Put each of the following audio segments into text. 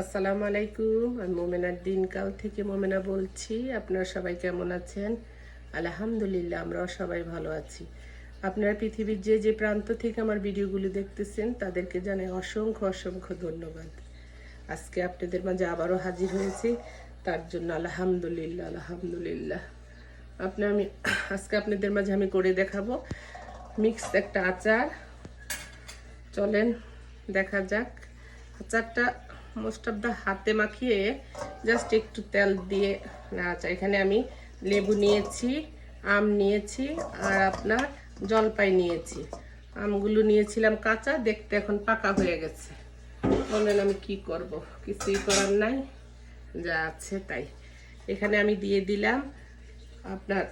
আসসালামু আলাইকুম, আমি মোমেনার দিনকাল থেকে মোমেনা বলছি। আপনারা সবাই কেমন আছেন? আলহামদুলিল্লাহ, আমরাও সবাই ভালো আছি। আপনারা পৃথিবীর যে যে প্রান্ত থেকে আমার ভিডিওগুলো দেখতেছেন, তাদেরকে জানাই অসংখ্য অসংখ্য ধন্যবাদ। আজকে আপনাদের মাঝে আবারও হাজির হয়েছি। তার জন্য আলহামদুলিল্লাহ আলহামদুলিল্লাহ। আপনি, আমি, আজকে আপনাদের মাঝে আমি করে দেখাবো মিক্সড একটা আচার। চলেন, দেখা যাক। আচারটা মোস্ট অফ দ্য হাতে মাখিয়ে জাস্ট একটু তেল দিয়ে নাড়াচা এখানে আমি লেবু নিয়েছি, আম নিয়েছি আর আপনার জলপাই নিয়েছি। আমগুলো নিয়েছিলাম কাঁচা, দেখতে এখন পাকা হয়ে গেছে। বললেন আমি কি করব? কিছুই করার নাই, যা আছে তাই। এখানে আমি দিয়ে দিলাম আপনার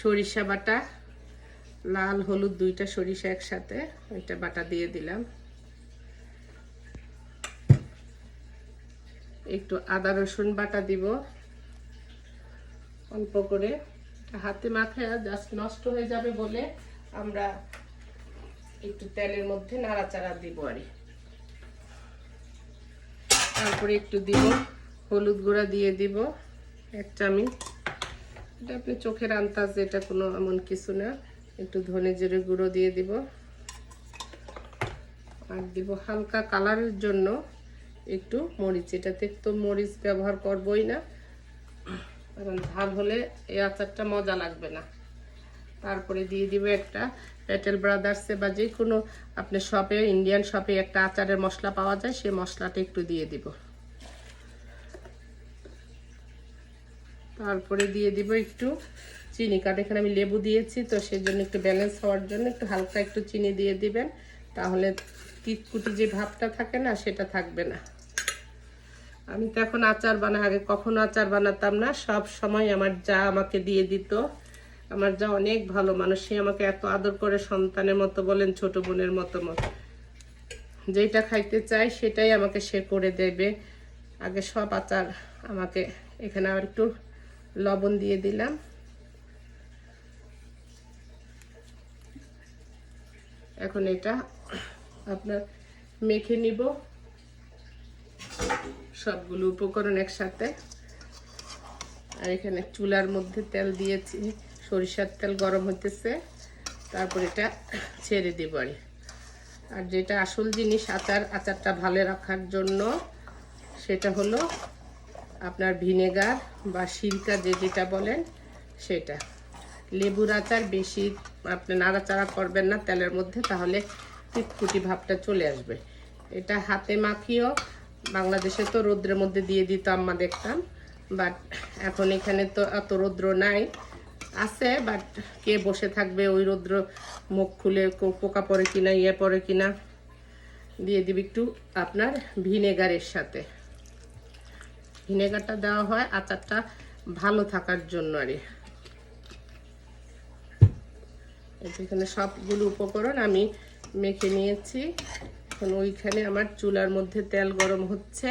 সরিষা বাটা, লাল, হলুদ দুইটা সরিষা একসাথে, ওইটা বাটা দিয়ে দিলাম। একটু আদা, রসুন বাটা দিব। অল্প করে। হাতে মাখে জাস্ট নষ্ট হয়ে যাবে বলে আমরা একটু তেলের মধ্যে নাড়াচাড়া দিব আর তারপরে একটু দিব, হলুদ গুঁড়া দিয়ে দিব, এক চামচ। এটা আপনি চোখের আন্তাজ এটা কোনো এমন কিছু না। একটু ধনে জিরে গুঁড়ো দিয়ে দিব। আর দিব হালকা কালারের জন্য একটু মরিচ। এটাতে তো মরিচ ব্যবহার করবই না। কারণ ঝাল হলে এই আচারটা মজা লাগবে না। তারপরে দিয়ে দিব একটা পেটেল ব্রাদার্সে বা যে কোনো আপনার শপে ইন্ডিয়ান শপে একটা আচারের মশলা পাওয়া যায়, সেই মশলাটা একটু দিয়ে দিব। তারপরে দিয়ে দিব একটু চিনি। কারণ এখানে আমি লেবু দিয়েছি, তো সেই জন্য একটু ব্যালেন্স হওয়ার জন্য একটু হালকা একটু চিনি দিয়ে দিবেন। তাহলে কিটকুটি যে ভাবটা থাকে না, সেটা থাকবে না। আমি তো এখন আচার বানাই, আগে কখনো আচার বানাতাম না। সব সময় আমার যা আমাকে দিয়ে দিত, আমার যা অনেক ভালো মানুষ, সে আমাকে এত আদর করে সন্তানের মতো বলেন, ছোট বোনের মতো মতো যেটা খাইতে চাই সেটাই আমাকে সে করে দেবে। আগে সব আচার আমাকে এখানে আর একটু লবণ দিয়ে দিলাম। এখন এটা আপনার মেখে নিব। সবগুলো উপকরণ একসাথে। আর এখানে চুলার মধ্যে তেল দিয়েছি। সরিষার তেল গরম হতেছে তারপর এটা ছেড়ে দিব আর যেটা আসল জিনিস আচার, আচারটা ভালো রাখার জন্য সেটা হলো আপনার ভিনেগার বা সিরকা যে যেটা বলেন সেটা। লেবুর আচার বেশি, আপনি নাড়াচাড়া করবেন না তেলের মধ্যে, তাহলে কুটকুটি ভাবটা চলে আসবে। এটা হাতে মাখিয়েও বাংলাদেশে তো রৌদ্রের মধ্যে দিয়ে দিত আম্মা দেখতাম। বাট এখন এখানে তো এত রৌদ্র নাই। আছে, বাট কে বসে থাকবে ওই রৌদ্র মুখ খুলে পোকা পড়ে কিনা ইয়ে পড়ে কিনা, দিয়ে দিবি একটু আপনার ভিনেগারের সাথে। ভিনেগারটা দেওয়া হয় আচারটা ভালো থাকার জন্য আর এখানে সবগুলো উপকরণ আমি মেখে নিয়েছি। এখন ওইখানে আমার চুলার মধ্যে তেল গরম হচ্ছে।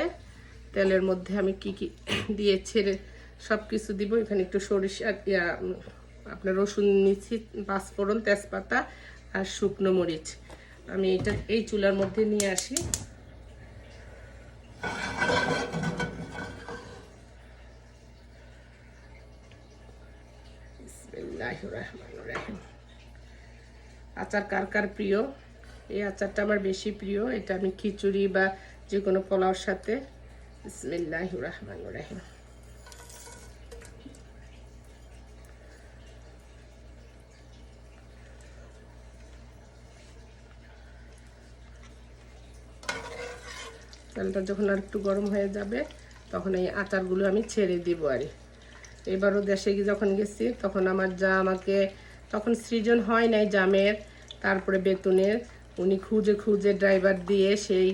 তেলের মধ্যে আমি কি কি দিয়ে ছেড়ে সব কিছু দিব। এখানে একটু সরিষা আপনার রসুন নিচ্ছি পাঁচফোড়ন, তেজপাতা আর শুকনো মরিচ। আমি এটা এই চুলার মধ্যে নিয়ে আসি। বিসমিল্লাহির রহমানির রহিম। আচার কার কার প্রিয়? এই আচারটা আমার বেশি প্রিয়। এটা আমি খিচুড়ি বা যে কোনো পোলাওর সাথে। বিসমিল্লাহ রহমান রহিম। তেলটা যখন আর একটু গরম হয়ে যাবে, তখন এই আচারগুলো আমি ছেড়ে দিব আর এবারও দেশে গিয়ে যখন গেছি, তখন আমার যা আমাকে তখন সৃজন হয় নাই জামের। তারপরে বেতনের উনি খুঁজে খুঁজে ড্রাইভার দিয়ে সেই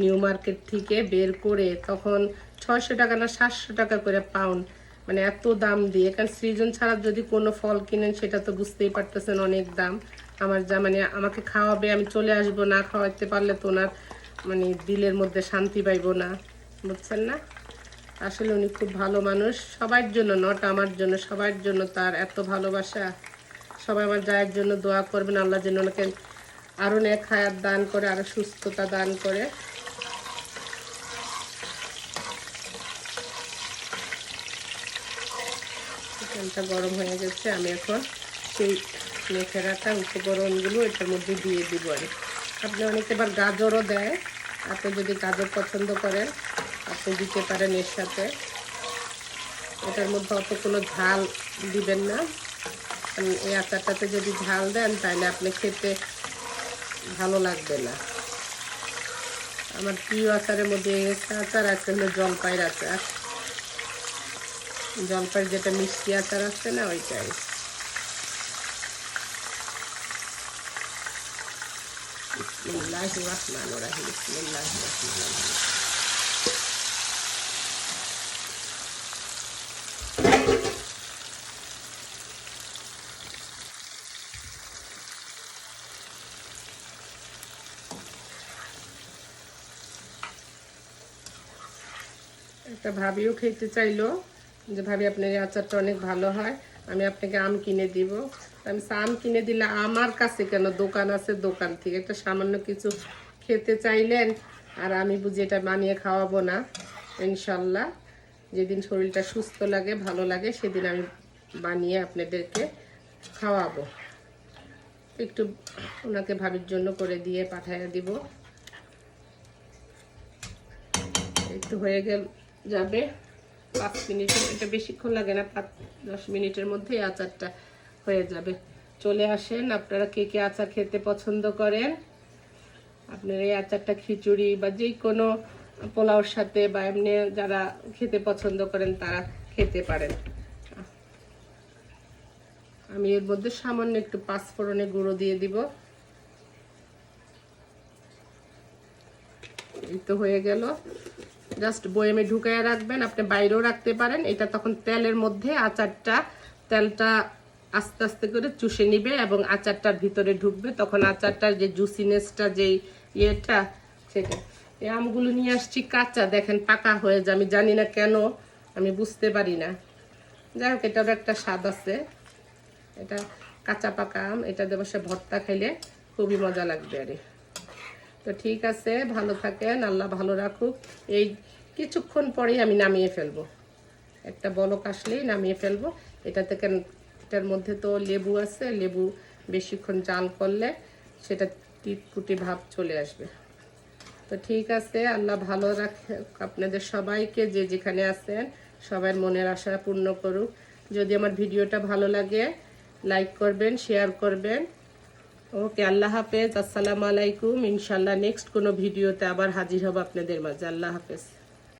নিউ মার্কেট থেকে বের করে তখন ছয়শো টাকা না সাতশো টাকা করে পাউন্ড মানে এত দাম দিয়ে। কারণ সৃজন ছাড়া যদি কোনো ফল কিনেন সেটা তো বুঝতেই পারতেছেন অনেক দাম। আমার যা মানে আমাকে খাওয়াবে, আমি চলে আসব, না খাওয়াতে পারলে তো ওনার মানে দিলের মধ্যে শান্তি পাইব না। বুঝছেন না? আসলে উনি খুব ভালো মানুষ। সবার জন্য নট আমার জন্য, সবার জন্য তার এত ভালোবাসা। সবাই আমার জায়ের জন্য দোয়া করবেন, আল্লাহ যেন ওনাকে আরও নেক হায়াত দান করে আরও সুস্থতা দান করে। চিকেনটা গরম হয়ে গেছে, আমি এখন সেই মেখেরাটা, উপকরণগুলো এটার মধ্যে দিয়ে দিব আর আপনি অনেকে আবার গাজরও দেয়, আপনি যদি গাজর পছন্দ করেন, আপনি দিতে পারেন এর সাথে। এটার মধ্যে অত কোনো ঝাল দিবেন না। এই আচারটাতে যদি ঝাল দেন, তাহলে আপনি খেতে ভালো লাগবে না। আমার প্রিয় আচারের মধ্যে আচার আছে, হলো জলপাইয়ের আচার। জলপাইয়ের যেটা মিষ্টি আচার আছে না, ওইটাই। বিসমিল্লাহির রহমানির রহিম রহিম। একটা ভাবিও খেতে চাইলো যে, ভাবি, আপনার এই আচারটা অনেক ভালো হয়, আমি আপনাকে আম কিনে দিব। আমি আম কিনে দিলে আমার কাছে কেন দোকান আছে দোকান থেকে? একটা সামান্য কিছু খেতে চাইলেন আর আমি বুঝি এটা বানিয়ে খাওয়াবো না, ইনশাল্লাহ। যেদিন শরীরটা সুস্থ লাগে, ভালো লাগে, সেদিন আমি বানিয়ে আপনাদেরকে খাওয়াবো। একটু ওনাকে ভাবির জন্য করে দিয়ে পাঠাইয়া দিব। একটু হয়ে গেল যাবে। পাঁচ মিনিট, এটা বেশিক্ষণ লাগে না, পাঁচ, দশ মিনিটের মধ্যে আচারটা হয়ে যাবে। চলে আসেন, আপনারা কে কে আচার খেতে পছন্দ করেন? আপনার এই আচারটা খিচুড়ি বা যে কোনো পোলাওর সাথে বা এমনি যারা খেতে পছন্দ করেন, তারা খেতে পারেন। আমি এর মধ্যে সামান্য একটু পাঁচফোড়নে গুঁড়ো দিয়ে দিব। এই তো হয়ে গেল। জাস্ট বয়েমে ঢুকাইয়া রাখবেন। আপনি বাইরেও রাখতে পারেন। এটা তখন তেলের মধ্যে আচারটা, তেলটা আস্তে আস্তে করে চুষে নিবে এবং আচারটার ভিতরে ঢুকবে। তখন আচারটার যে জুসিনেসটা যে ইয়েটা, সেটা। এই আমগুলো নিয়ে আসছি কাঁচা। দেখেন পাকা হয়ে যায়। আমি জানি না কেন, আমি বুঝতে পারি না। যাই হোক, এটারও একটা স্বাদ আছে। এটা কাঁচা পাকা আম। এটা দেবো সে ভর্তা খাইলে খুবই মজা লাগবে আরে। তো ঠিক আছে, ভালো থাকেন, আল্লাহ ভালো রাখুক। এই কিছুক্ষণ পরেই আমি নামিয়ে ফেলব। একটা বলক আসলেই নামিয়ে ফেলব। এটা থেকে এটার মধ্যে তো লেবু আছে, লেবু বেশিক্ষণ জাল করলে সেটা টিটকুটি ভাব চলে আসবে। তো ঠিক আছে, আল্লাহ ভালো রাখে আপনাদের সবাইকে, যে যেখানে আছেন, সবার মনের আশা পূর্ণ করুক। যদি আমার ভিডিওটা ভালো লাগে, লাইক করবেন, শেয়ার করবেন। ওকে, আল্লাহ হাফেজ, আসসালামু আলাইকুম। ইনশাল্লাহ নেক্সট কোনো ভিডিওতে আবার হাজির হব আপনাদের মাঝে। আল্লাহ হাফেজ।